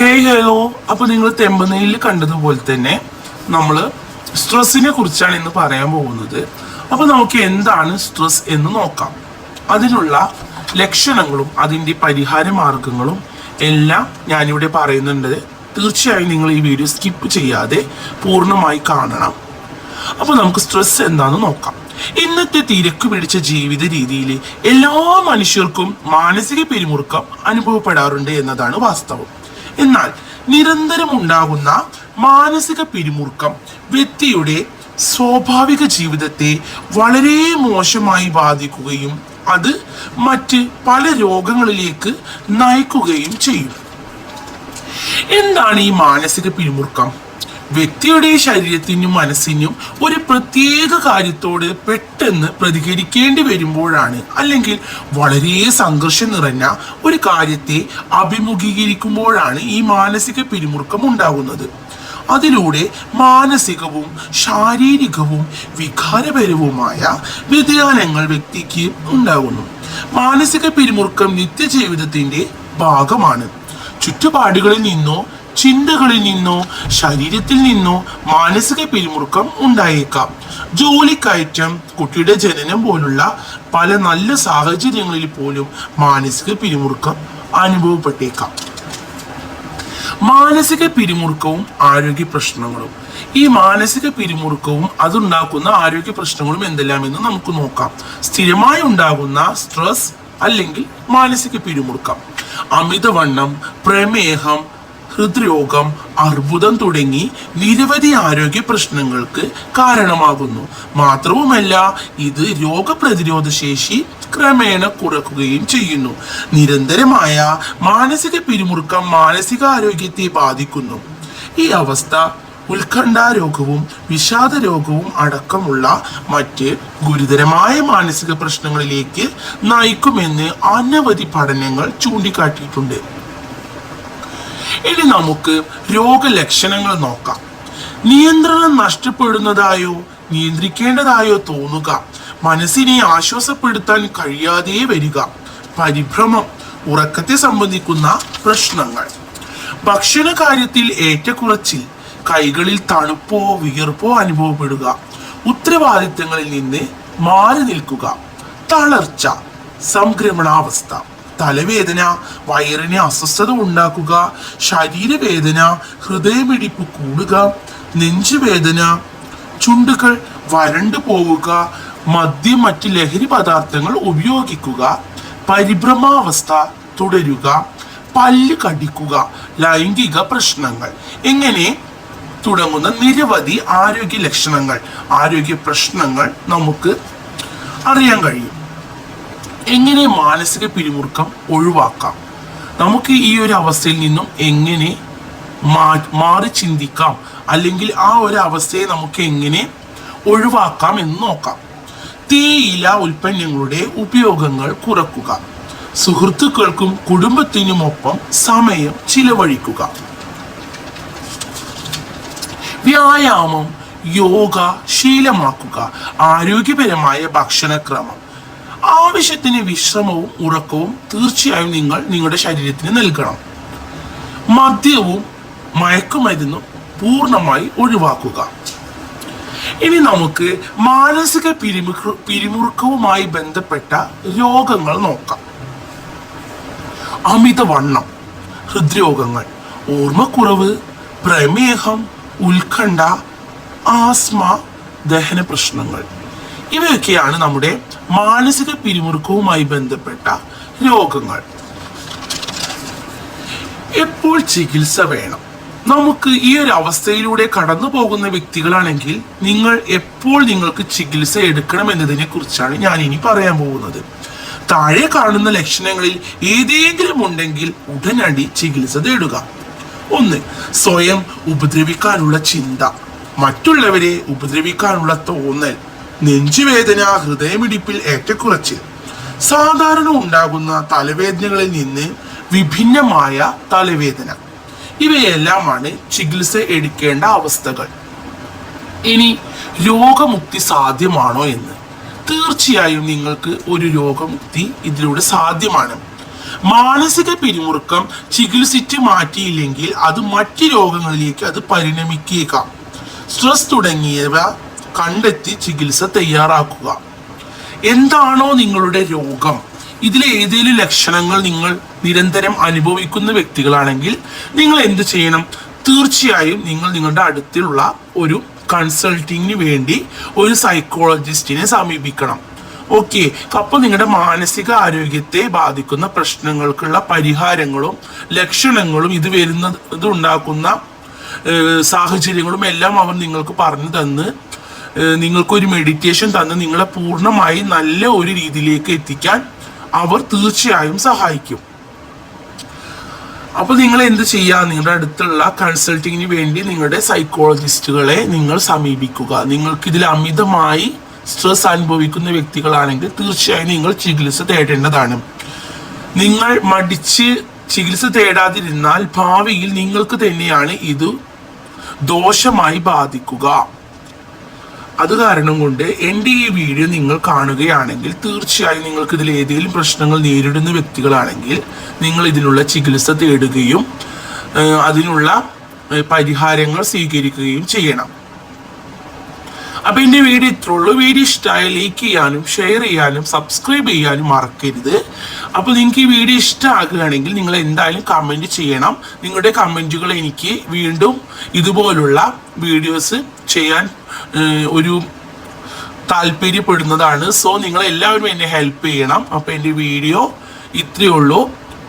Hey hello അപ്പൊ നിങ്ങൾ തെമ്പനയിൽ കണ്ടതുപോലെ തന്നെ നമ്മൾ സ്ട്രെസ്സിനെ കുറിച്ചാണ് ഇന്ന് പറയാൻ പോകുന്നത്. അപ്പൊ നമുക്ക് എന്താണ് സ്ട്രെസ് എന്ന് നോക്കാം. അതിനുള്ള ലക്ഷണങ്ങളും അതിന്റെ പരിഹാര മാർഗങ്ങളും എല്ലാം ഞാനിവിടെ പറയുന്നുണ്ട്. തീർച്ചയായും നിങ്ങൾ ഈ വീഡിയോ സ്കിപ്പ് ചെയ്യാതെ പൂർണമായി കാണണം. അപ്പോൾ നമുക്ക് സ്ട്രെസ് എന്താണെന്ന് നോക്കാം. ഇന്നത്തെ തിരക്ക് പിടിച്ച ജീവിത രീതിയിൽ എല്ലാ മനുഷ്യർക്കും മാനസിക പിരിമുറുക്കം അനുഭവപ്പെടാറുണ്ട് എന്നതാണ് വാസ്തവം. എന്നാൽ നിരന്തരം ഉണ്ടാകുന്ന മാനസിക പിരിമുറുക്കം വ്യക്തിയുടെ സ്വാഭാവിക ജീവിതത്തെ വളരെ മോശമായി ബാധിക്കുകയും അത് മറ്റ് പല രോഗങ്ങളിലേക്ക് നയിക്കുകയും ചെയ്യും. എന്താണ് ഈ മാനസിക പിരിമുറുക്കം? വ്യക്തിയുടെ ശരീരത്തിനും മനസ്സിനും ഒരു പ്രത്യേക കാര്യത്തോട് പെട്ടെന്ന് പ്രതികരിക്കേണ്ടി വരുമ്പോഴാണ് അല്ലെങ്കിൽ വളരെ സംഘർഷം നിറഞ്ഞ ഒരു കാര്യത്തെ അഭിമുഖീകരിക്കുമ്പോഴാണ് ഈ മാനസിക പിരിമുറുക്കം ഉണ്ടാകുന്നത്. അതിലൂടെ മാനസികവും ശാരീരികവും വികാരപരവുമായ വ്യതിയാനങ്ങൾ വ്യക്തിക്ക് ഉണ്ടാകുന്നു. മാനസിക പിരിമുറുക്കം നിത്യജീവിതത്തിന്റെ ഭാഗമാണ്. ചുറ്റുപാടുകളിൽ നിന്നോ ചിന്തകളിൽ നിന്നോ ശരീരത്തിൽ നിന്നോ മാനസിക പിരിമുറുക്കം ഉണ്ടായേക്കാം. ജോലിക്കയറ്റം കുട്ടിയുടെ ജനനം പോലുള്ള പല നല്ല സാഹചര്യങ്ങളിൽ പോലും മാനസിക പിരിമുറുക്കം അനുഭവപ്പെട്ടേക്കാം. മാനസിക പിരിമുറുക്കവും ആരോഗ്യ പ്രശ്നങ്ങളും. ഈ മാനസിക പിരിമുറുക്കവും അതുണ്ടാക്കുന്ന ആരോഗ്യ പ്രശ്നങ്ങളും എന്തെല്ലാമെന്ന് നമുക്ക് നോക്കാം. സ്ഥിരമായി ഉണ്ടാകുന്ന സ്ട്രെസ് അല്ലെങ്കിൽ മാനസിക പിരിമുറുക്കം. അമിതവണ്ണം പ്രമേഹം ഹൃദ്രോഗം അർബുദം തുടങ്ങി നിരവധി ആരോഗ്യ പ്രശ്നങ്ങൾക്ക് കാരണമാകുന്നു. മാത്രവുമല്ല ഇത് രോഗപ്രതിരോധ ശേഷി ക്രമേണ കുറക്കുകയും ചെയ്യുന്നു. നിരന്തരമായ മാനസിക പിരിമുറുക്കം മാനസികാരോഗ്യത്തെ ബാധിക്കുന്നു. ഈ അവസ്ഥ ഉത്കണ്ഠാരോഗവും വിഷാദ രോഗവും അടക്കമുള്ള മറ്റ് ഗുരുതരമായ മാനസിക പ്രശ്നങ്ങളിലേക്ക് നയിക്കുമെന്ന് അനവധി പഠനങ്ങൾ ചൂണ്ടിക്കാട്ടിയിട്ടുണ്ട്. ഇനി നമുക്ക് രോഗലക്ഷണങ്ങൾ നോക്കാം. നിയന്ത്രണം നഷ്ടപ്പെടുന്നതായോ നിയന്ത്രിക്കേണ്ടതായോ തോന്നുക. മനസ്സിനെ ആശ്വാസപ്പെടുത്താൻ കഴിയാതെ വരിക. പരിഭ്രമം ഉറക്കത്തെ സംബന്ധിക്കുന്ന പ്രശ്നങ്ങൾ. ഭക്ഷണ കാര്യത്തിൽ ഏറ്റക്കുറച്ചിൽ കൈകളിൽ തണുപ്പോ വിയർപ്പോ അനുഭവപ്പെടുക. ഉത്തരവാദിത്തങ്ങളിൽ നിന്ന് മാറി നിൽക്കുക. തളർച്ച സംക്രമണാവസ്ഥ. തലവേദന വയറിന് അസ്വസ്ഥത ഉണ്ടാക്കുക ശരീരവേദന ഹൃദയമിടിപ്പ് കൂടുക നെഞ്ചുവേദന ചുണ്ടുകൾ വരണ്ടു പോവുക മദ്യം മറ്റ് ലഹരി പദാർത്ഥങ്ങൾ ഉപയോഗിക്കുക പരിഭ്രമാവസ്ഥ തുടരുക പല്ല് കടിക്കുക ലൈംഗിക പ്രശ്നങ്ങൾ. എങ്ങനെ തുടങ്ങുന്ന നിരവധി ആരോഗ്യ ലക്ഷണങ്ങൾ ആരോഗ്യ പ്രശ്നങ്ങൾ നമുക്ക് അറിയാൻ കഴിയും. എങ്ങനെ മാനസിക പിരിമുറുക്കം ഒഴിവാക്കാം? നമുക്ക് ഈ ഒരു അവസ്ഥയിൽ നിന്നും എങ്ങനെ മാറി ചിന്തിക്കാം? അല്ലെങ്കിൽ ആ ഒരു അവസ്ഥയെ നമുക്ക് എങ്ങനെ ഒഴിവാക്കാം എന്ന് നോക്കാം. തേയില ഉൽപ്പന്നങ്ങളുടെ ഉപയോഗങ്ങൾ കുറക്കുക. സുഹൃത്തുക്കൾക്കും കുടുംബത്തിനുമൊപ്പം സമയം ചിലവഴിക്കുക. വ്യായാമം യോഗ ശീലമാക്കുക. ആരോഗ്യപരമായ ഭക്ഷണക്രമം. ആവശ്യത്തിന് വിശ്രമവും ഉറക്കവും തീർച്ചയായും നിങ്ങൾ നിങ്ങളുടെ ശരീരത്തിന് നൽകണം. മദ്യവും മയക്കുമരുന്നും പൂർണമായി ഒഴിവാക്കുക. ഇനി നമുക്ക് മാനസിക പിരിമുറ പിരിമുറുക്കവുമായി ബന്ധപ്പെട്ട രോഗങ്ങൾ നോക്കാം. അമിതവണ്ണം ഹൃദ്രോഗങ്ങൾ ഓർമ്മക്കുറവ് പ്രമേഹം ഉത്കണ്ഠ ആസ്മ ദഹന പ്രശ്നങ്ങൾ ഇവയൊക്കെയാണ് നമ്മുടെ മാനസിക പിരിമുറുക്കവുമായി ബന്ധപ്പെട്ട രോഗങ്ങൾ. എപ്പോൾ ചികിത്സ വേണം? നമുക്ക് ഈ ഒരു അവസ്ഥയിലൂടെ കടന്നു പോകുന്ന വ്യക്തികളാണെങ്കിൽ നിങ്ങൾ എപ്പോൾ നിങ്ങൾക്ക് ചികിത്സ എടുക്കണം എന്നതിനെ കുറിച്ചാണ് ഞാൻ ഇനി പറയാൻ പോകുന്നത്. താഴെ കാണുന്ന ലക്ഷണങ്ങളിൽ ഏതെങ്കിലും ഉണ്ടെങ്കിൽ ഉടനടി ചികിത്സ തേടുക. ഒന്ന് സ്വയം ഉപദ്രവിക്കാനുള്ള ചിന്ത. മറ്റുള്ളവരെ ഉപദ്രവിക്കാനുള്ള തോന്നൽ. നെഞ്ചുവേദന ഹൃദയമിടിപ്പിൽ ഏറ്റക്കുറച്ച് സാധാരണ ഉണ്ടാകുന്ന തലവേദനകളിൽ നിന്ന് വിഭിന്നമായ തലവേദന. ഇവയെല്ലാമാണ് ചികിത്സ എടുക്കേണ്ട അവസ്ഥകൾ. ഇനി രോഗമുക്തി സാധ്യമാണോ എന്ന്. തീർച്ചയായും നിങ്ങൾക്ക് ഒരു രോഗമുക്തി ഇതിലൂടെ സാധ്യമാണ്. മാനസിക പിരിമുറുക്കം ചികിത്സിച്ച് മാറ്റിയില്ലെങ്കിൽ അത് മറ്റു രോഗങ്ങളിലേക്ക് അത് പരിണമിക്കേക്കാം സ്ട്രെസ് തുടങ്ങിയവ കണ്ടെത്തി ചികിത്സ തയ്യാറാക്കുക. എന്താണോ നിങ്ങളുടെ രോഗം. ഇതിലെ ഏതെങ്കിലും ലക്ഷണങ്ങൾ നിങ്ങൾ നിരന്തരം അനുഭവിക്കുന്ന വ്യക്തികളാണെങ്കിൽ നിങ്ങൾ എന്ത് ചെയ്യണം? തീർച്ചയായും നിങ്ങൾ നിങ്ങളുടെ അടുത്തുള്ള ഒരു കൺസൾട്ടിങ്ങിന് വേണ്ടി ഒരു സൈക്കോളജിസ്റ്റിനെ സമീപിക്കണം. ഓക്കെ. അപ്പോൾ നിങ്ങളുടെ മാനസിക ആരോഗ്യത്തെ ബാധിക്കുന്ന പ്രശ്നങ്ങൾക്കുള്ള പരിഹാരങ്ങളും ലക്ഷണങ്ങളും ഇത് വരുന്ന ഉണ്ടാക്കുന്ന സാഹചര്യങ്ങളും എല്ലാം അവർ നിങ്ങൾക്ക് പറഞ്ഞു തന്ന് നിങ്ങൾക്കൊരു മെഡിറ്റേഷൻ തന്ന് നിങ്ങളെ പൂർണമായി നല്ല ഒരു രീതിയിലേക്ക് എത്തിക്കാൻ അവർ തീർച്ചയായും സഹായിക്കും. അപ്പോൾ നിങ്ങൾ എന്ത് ചെയ്യുക നിങ്ങളുടെ അടുത്തുള്ള കൺസൾട്ടിങ്ങിന് വേണ്ടി നിങ്ങളുടെ സൈക്കോളജിസ്റ്റുകളെ നിങ്ങൾ സമീപിക്കുക. നിങ്ങൾക്ക് ഇതിൽ അമിതമായി സ്ട്രെസ് അനുഭവിക്കുന്ന വ്യക്തികളാണെങ്കിൽ തീർച്ചയായും നിങ്ങൾ ചികിത്സ തേടേണ്ടതാണ്. നിങ്ങൾ മടിച്ച് ചികിത്സ തേടാതിരുന്നാൽ ഭാവിയിൽ നിങ്ങൾക്ക് തന്നെയാണ് ഇത് ദോഷമായി ബാധിക്കുക. അത് കാരണം കൊണ്ട് എന്റെ ഈ വീഡിയോ നിങ്ങൾ കാണുകയാണെങ്കിൽ തീർച്ചയായും നിങ്ങൾക്ക് ഇതിൽ ഏതെങ്കിലും പ്രശ്നങ്ങൾ നേരിടുന്ന വ്യക്തികളാണെങ്കിൽ നിങ്ങൾ ഇതിനുള്ള ചികിത്സ തേടുകയും അതിനുള്ള പരിഹാരങ്ങൾ സ്വീകരിക്കുകയും ചെയ്യണം. അപ്പൊ എന്റെ വീഡിയോ ഇത്രേ ഉള്ളൂ. വീഡിയോ ഇഷ്ടമായ ലൈക്ക് ചെയ്യാനും ഷെയർ ചെയ്യാനും സബ്സ്ക്രൈബ് ചെയ്യാനും മറക്കരുത്. അപ്പോൾ നിങ്ങൾക്ക് ഈ വീഡിയോ ഇഷ്ടമാകുകയാണെങ്കിൽ നിങ്ങൾ എന്തായാലും കമന്റ് ചെയ്യണം. നിങ്ങളുടെ കമന്റുകൾ എനിക്ക് വീണ്ടും ഇതുപോലുള്ള വീഡിയോസ് ചെയ്യാൻ ഒരു താല്പര്യപ്പെടുന്നതാണ്. സോ നിങ്ങൾ എല്ലാവരും എന്നെ ഹെൽപ്പ് ചെയ്യണം. അപ്പോൾ എന്റെ വീഡിയോ ഇത്രയേ ഉള്ളൂ.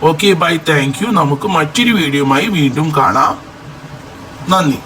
ഓക്കെ ബൈ താങ്ക് യു നമുക്ക് മറ്റൊരു വീഡിയോയുമായി വീണ്ടും കാണാം. നന്ദി.